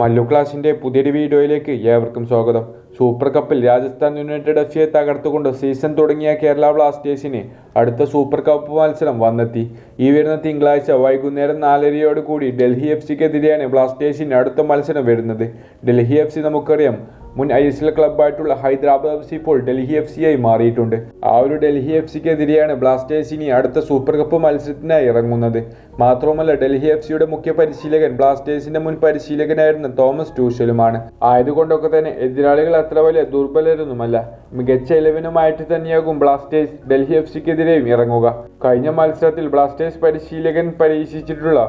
മല്ലു ക്ലാസിന്റെ പുതിയൊരു വീഡിയോയിലേക്ക് ഏവർക്കും സ്വാഗതം. സൂപ്പർ കപ്പിൽ രാജസ്ഥാൻ യുണൈറ്റഡ് എഫ് സിയെ തകർത്തുകൊണ്ട് സീസൺ തുടങ്ങിയ കേരള ബ്ലാസ്റ്റേഴ്സിന് അടുത്ത സൂപ്പർ കപ്പ് മത്സരം വന്നെത്തി. ഈ വരുന്ന തിങ്കളാഴ്ച വൈകുന്നേരം നാലരയോടുകൂടി ഡൽഹി എഫ് സിക്കെതിരെയാണ് ബ്ലാസ്റ്റേഴ്സിന് അടുത്ത മത്സരം വരുന്നത്. ഡൽഹി എഫ് സി നമുക്കറിയാം മുൻ ഐ എസ് എൽ ക്ലബ്ബായിട്ടുള്ള ഹൈദരാബാദ് എഫ് സി ഇപ്പോൾ ഡൽഹി എഫ് സി ആയി മാറിയിട്ടുണ്ട്. ആ ഒരു ഡൽഹി എഫ് സിക്കെതിരെയാണ് ബ്ലാസ്റ്റേഴ്സ് ഇനി അടുത്ത സൂപ്പർ കപ്പ് മത്സരത്തിനായി ഇറങ്ങുന്നത്. മാത്രവുമല്ല ഡൽഹി എഫ് സിയുടെ മുഖ്യ പരിശീലകൻ ബ്ലാസ്റ്റേഴ്സിന്റെ മുൻ പരിശീലകനായിരുന്ന തോമസ് ടൂഷലുമാണ്. ആയതുകൊണ്ടൊക്കെ തന്നെ എതിരാളികൾ അത്ര വലിയ ദുർബലരൊന്നുമല്ല. മികച്ച ഇലവനുമായിട്ട് തന്നെയാകും ബ്ലാസ്റ്റേഴ്സ് ഡൽഹി എഫ് സിക്കെതിരെയും ഇറങ്ങുക. കഴിഞ്ഞ മത്സരത്തിൽ ബ്ലാസ്റ്റേഴ്സ് പരിശീലകൻ പരീക്ഷിച്ചിട്ടുള്ള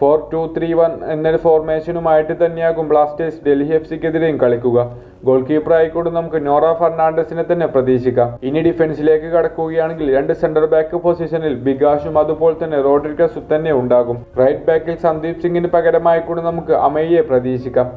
ഫോർ ടു ത്രീ വൺ എന്നൊരു ഫോർമേഷനുമായിട്ട് തന്നെയാകും ബ്ലാസ്റ്റേഴ്സ് ഡൽഹി എഫ് സിക്കെതിരെയും കളിക്കുക. ഗോൾ കീപ്പർ ആയിക്കൊണ്ട് നമുക്ക് നോറ ഫെർണാണ്ടസിനെ തന്നെ പ്രതീക്ഷിക്കാം. ഇനി ഡിഫൻസിലേക്ക് കടക്കുകയാണെങ്കിൽ രണ്ട് സെന്റർ ബാക്ക് പൊസിഷനിൽ ബിഗാഷും അതുപോലെ തന്നെ റോഡ്രിഗസും തന്നെ ഉണ്ടാകും. റൈറ്റ് ബാക്കിൽ സന്ദീപ് സിംഗിന് പകരമായിക്കൊണ്ട് നമുക്ക് അമയ്യെ പ്രതീക്ഷിക്കാം.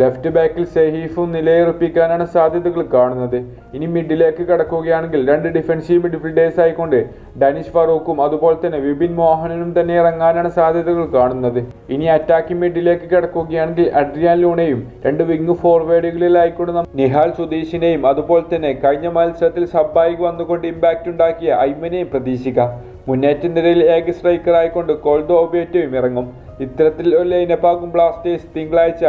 ലെഫ്റ്റ് ബാക്കിൽ സെഹീഫും നിലയുറപ്പിക്കാനാണ് സാധ്യതകൾ കാണുന്നത്. ഇനി മിഡിലേക്ക് കടക്കുകയാണെങ്കിൽ രണ്ട് ഡിഫൻസീവ് മിഡ്ഫീൽഡേഴ്സ് ആയിക്കൊണ്ട് ഡാനിഷ് ഫറൂഖും അതുപോലെ തന്നെ വിപിൻ മോഹനനും തന്നെ ഇറങ്ങാനാണ് സാധ്യതകൾ കാണുന്നത്. ഇനി അറ്റാക്കിംഗ് മിഡിലേക്ക് കടക്കുകയാണെങ്കിൽ അഡ്രിയാൻ ലൂണയും രണ്ട് വിങ് ഫോർവേഡുകളിലായിക്കൊണ്ട് നിഹാൽ സുധീഷിനെയും അതുപോലെ തന്നെ കഴിഞ്ഞ മത്സരത്തിൽ സബ്ബായി വന്നുകൊണ്ട് ഇമ്പാക്റ്റ് ഉണ്ടാക്കിയ ഐമനെയും പ്രതീക്ഷിക്കാം. മുന്നേറ്റ നിരയിൽ ഏക സ്ട്രൈക്കറായിക്കൊണ്ട് കോൾഡോ ഒബേറ്റയും ഇറങ്ങും. ഇത്തരത്തിൽ ഒരു ലൈനപ്പാകും ബ്ലാസ്റ്റേഴ്സ് തിങ്കളാഴ്ച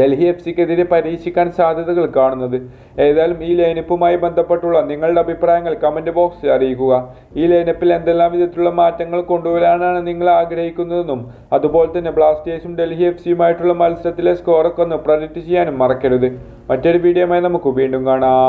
ഡൽഹി എഫ് സിക്കെതിരെ പരീക്ഷിക്കാൻ സാധ്യതകൾ കാണുന്നത്. ഏതായാലും ഈ ലൈനപ്പുമായി ബന്ധപ്പെട്ടുള്ള നിങ്ങളുടെ അഭിപ്രായങ്ങൾ കമന്റ് ബോക്സിൽ അറിയിക്കുക. ഈ ലൈനപ്പിൽ എന്തെല്ലാം വിധത്തിലുള്ള മാറ്റങ്ങൾ കൊണ്ടുവരാനാണ് നിങ്ങൾ ആഗ്രഹിക്കുന്നതെന്നും അതുപോലെ തന്നെ ബ്ലാസ്റ്റേഴ്സും ഡൽഹി എഫ് സിയുമായിട്ടുള്ള മത്സരത്തിലെ സ്കോറൊക്കെ ഒന്ന് പ്രഡിക്റ്റ് ചെയ്യാനും മറക്കരുത്. മറ്റൊരു വീഡിയോയുമായി നമുക്ക് വീണ്ടും കാണാം.